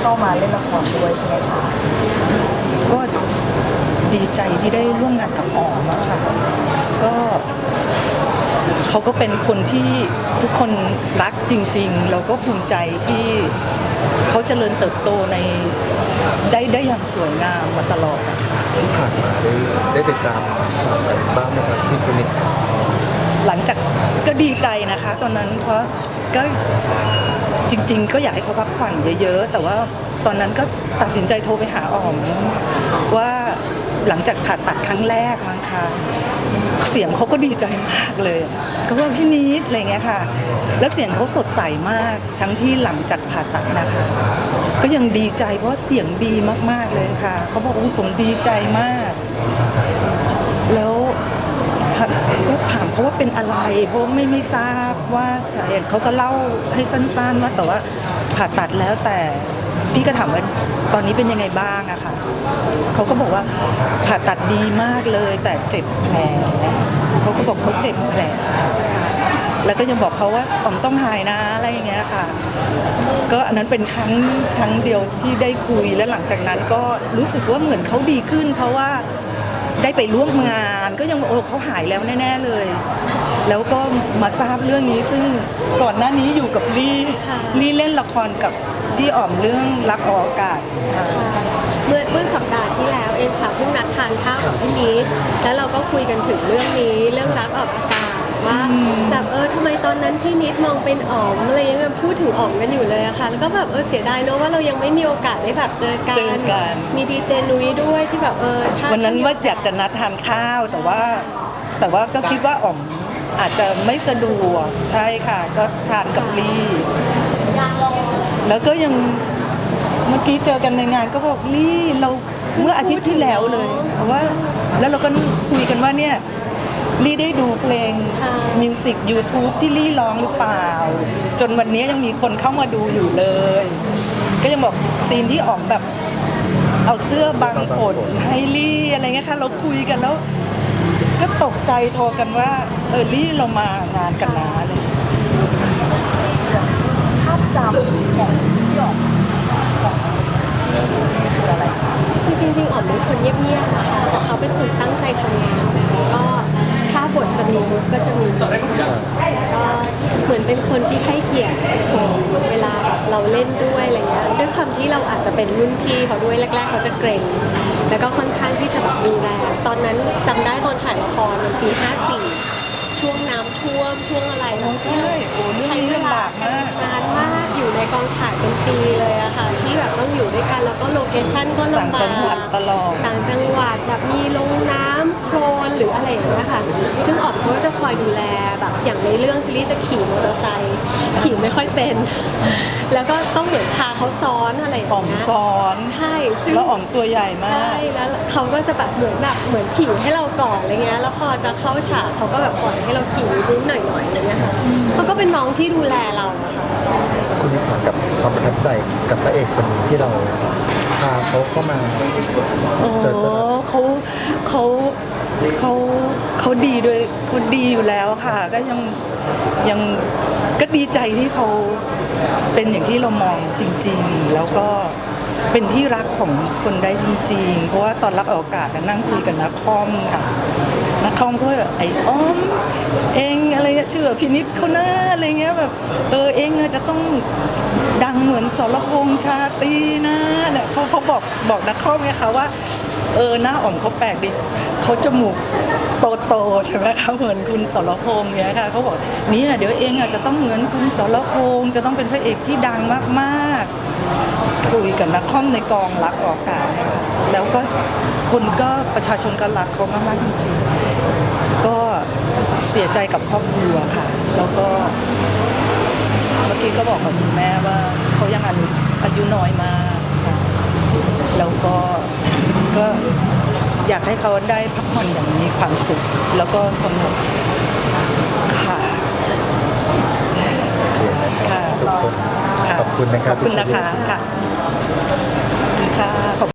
เข้ามาเล่นละครด้วยใช่ไหมคะก็ดีใจที่ได้ร่วมงานกับอ๋อมอะค่ะก็เขาก็เป็นคนที่ทุกคนรักจริง ๆ เราก็ภูมิใจที่เขาเจริญเติบโตในได้ได้อย่างสวยงามมาตลอดอะที่ผ่านมาได้ได้ติดตามข่าวกันบ้างไหมครับพี่คนนี้หลังจากก็ดีใจนะคะ ตอนนั้นเพราะ ก็จริง ๆ ก็อยากให้เขาพักผ่อนเยอะ ๆ แต่ว่าตอนนั้นก็ตัดสินใจโทรไปหาอ๋อมว่าหลังจากผ่าตัดครั้งแรกมั้งคะเสียงเขาก็ดีใจมากเลยก็ว่าพี่นิดอะไรเงี้ยค่ะ แล้วเสียงเขาสดใสมากทั้งที่หลังจากผ่าตัดนะคะ ก็ยังดีใจเพราะเสียงดีมากๆเลยค่ะเขาบอกว่าผมดีใจมาก เขาว่าเป็นอะไร เพราะไม่ไม่ทราบว่าสาเหตุเขาก็เล่าให้สั้นๆว่าแต่ว่าผ่าตัดแล้วแต่พี่ก็ถามว่าตอนนี้เป็นยังไงบ้างอะค่ะเขาก็บอกว่าผ่าตัดดีมากเลย แต่เจ็บแผลเขาก็บอกเขาเจ็บแผลค่ะแล้วก็ยังบอกเขาว่าอ๋อมต้องหายนะอะไรอย่างเงี้ยค่ะ ก็อันนั้นเป็นครั้งครั้งเดียวที่ได้คุยและหลังจากนั้นก็รู้สึกว่าเหมือนเขาดีขึ้น เพราะว่า ได้ไปร่วมงานก็ยังบอกโอ้เขาหายแล้วแน่ ๆเลย แล้วก็มาทราบเรื่องนี้ซึ่งก่อนหน้านี้อยู่กับลี่ค่ะลี่เล่นละครกับพี่อ๋อมเรื่องรักออกอากาศค่ะเมื่อเมื่อสัปดาห์ที่แล้วเองค่ะเพิ่งนัดทานข้าวกับพี่นิดแล้วเราก็คุยกันถึงเรื่องนี้เรื่องรักออกอากาศ ว่าแบบเออทำไมตอนนั้นพี่นิดมองเป็นอ๋อมอะไรยังไงพูดถึงอ๋อมกันอยู่เลยอะค่ะ แล้วก็แบบเออเสียดายเนอะว่าเรายังไม่มีโอกาสได้แบบเจอกัเจอกัน มีดีเจนุ้ยด้วยที่แบบเออถ้วันนั้นว่าอยากจะนัดทานข้าวแต่ว่า แต่ว่าก็คิดว่าอ๋อมอาจจะไม่สะดวกใช่ค่ะ ก็ทานกับลี่แล้วก็ยังเมื่อกี้เจอกันในงานก็บอกลี่เราเมื่ออาทิตย์ที่แล้วเลยว่าแล้วเราก็คุยกันว่าเนี่ยลี่ได้ดูเพลง มิวสิก YouTube ที่ลี่ร้องหรือเปล่า จนวันนี้ยังมีคนเข้ามาดูอยู่เลย ก็ยังบอกซีนที่ออมแบบเอาเสื้อบังฝนให้ลี่อะไรเงี้ยค่ะเราคุยกันแล้ว ก็ตกใจโทรกันว่าเออลี่เรามางานกันนะอะไรอย่างเลย ภาพจำของพี่หยอกของคืออะไรคะ คือจริงๆอ๋อมเป็นคนเงียบๆนะคะแต่เขาเป็นคนตั้งใจทำงานก็ถ้าบทจะมีมุกก็จะมีก็เหมือนเป็นคนที่ให้เกียรติคนเวลาแบบเราเล่นด้วยอะไรเงี้ยด้วยความที่เราอาจจะเป็นรุ่นพี่เขาด้วยแรก ๆ เขาจะเกรงแล้วก็ค่อนข้างที่จะแบบดูแลตอนนั้นจำได้ตอนถ่ายละครมันปี 54 ช่วงน้ำท่วมช่วงอะไรแบบที่ใช่โอ้เรื่องนี้ลำบากมากนานมากอยู่ในกองถ่ายเป็นปีเลยอะค่ะที่แบบต้องอยู่ด้วยกันแล้วก็โลเคชั่นก็ลำบากต่างจังหวัดตลอดต่างจังหวัดแบบมีลงน้ำโคลน หรืออะไรอย่างเงี้ยค่ะ ซึ่งอ๋อมเขาก็จะคอยดูแลแบบอย่างในเรื่องชิลลี่จะขี่มอเตอร์ไซค์ขี่ไม่ค่อยเป็น แล้วก็ต้องเหมือนพาเขาซ้อนอะไรอย่างอ๋อมเงี้ยซ้อนใช่ซึ่ง แล้วอ๋อมตัวใหญ่มาใช่ก แล้วเขาก็จะแบบเหมือนแบบเหมือนขี่ให้เราก่อนอะไรเงี้ยแล้วพอจะเข้าฉากเขาก็แบบปล่อยให้เราขี่นิดหน่อยหน่อยๆอะไรเงี้ยค่ะเขาก็เป็นน้องที่ดูแลเราอะค่ะใช่ คุณมีควากับความประทับใจกับพระเอกคนนี้ที่เราพาเขาเข้ามาโอ้เจอเจอเขาเขาเขาเขาดีด้วยเขาดีอยู่แล้วค่ะ ก็ยังยังก็ดีใจที่เขาเป็นอย่างที่เรามองจริง ๆ แล้วก็เป็นที่รักของคนได้จริง ๆ เพราะว่าตอนรับออกอากาศนั่งคุยกับนักคอมค่ะ เขาก็แบบไอ้อ้อมเองอะไรเงี้ยชื่อพินิษเขาหน้าอะไรเงี้ยแบบเออเองอะจะต้องดังเหมือนสรพงษ์ชาตรีนะแหละเขาเขาบอกบอกนักข้อมไงคะว่า เออหน้าอ่อมเขาแปลกดิเขาจมูกโตๆใช่ไหมคะเหมือนคุณสรพงษ์เนี้ยค่ะเขาบอกเนี่ยเดี๋ยวเองอะจะต้องเหมือนคุณสรพงษ์จะต้องเป็นพระเอกที่ดังมากๆคุยกับนักคอมในกองรักออกอากาศแล้วก็คนก็ประชาชนก็รักเขามากๆจริงๆก็เสียใจกับครอบครัวค่ะ แล้วก็เมื่อกี้ก็บอกกับคุณแม่ว่าเขายังอายุน้อยมากแล้วก็ ก็อยากให้เขาได้พักผ่อนอย่างมีความสุข แล้วก็สงบค่ะค่ะทุกคนค่ะขอบคุณนะครับขอบคุณนะคะค่ะขอบคุณค่ะขอบ